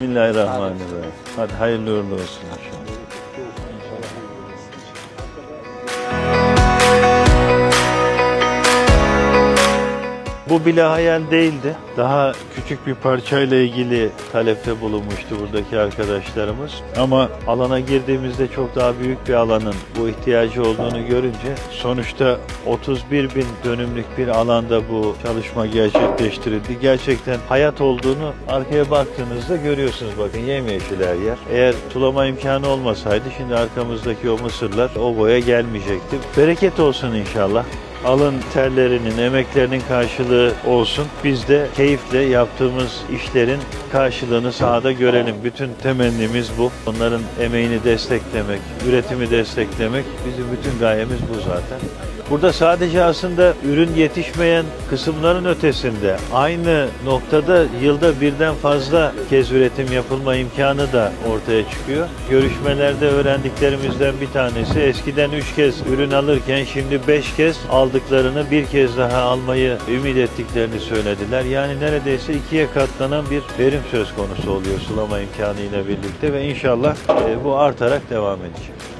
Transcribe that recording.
Bismillahirrahmanirrahim. Hadi hayırlı uğurlu olsun Bu bile hayal değildi. Daha küçük bir parçayla ilgili talepte bulunmuştu buradaki arkadaşlarımız. Ama alana girdiğimizde çok daha büyük bir alanın bu ihtiyacı olduğunu görünce sonuçta 31 bin dönümlük bir alanda bu çalışma gerçekleştirildi. Gerçekten hayat olduğunu arkaya baktığınızda görüyorsunuz bakın yemyeşil her yer. Eğer sulama imkanı olmasaydı şimdi arkamızdaki o mısırlar o boya gelmeyecekti. Bereket olsun inşallah alın terlerinin, emeklerinin karşılığı olsun. Biz de keyifle yaptığımız işlerin karşılığını sahada görelim. Bütün temennimiz bu. Onların emeğini desteklemek, üretimi desteklemek bizim bütün gayemiz bu zaten. Burada sadece aslında ürün yetişmeyen kısımların ötesinde aynı noktada yılda birden fazla kez üretim yapılma imkanı da ortaya çıkıyor. Görüşmelerde öğrendiklerimizden bir tanesi eskiden 3 kez ürün alırken şimdi 5 kez aldıklarını bir kez daha almayı ümit ettiklerini söylediler. Yani neredeyse ikiye katlanan bir verim söz konusu oluyor sulama imkanı ile birlikte ve inşallah e, bu artarak devam edecek.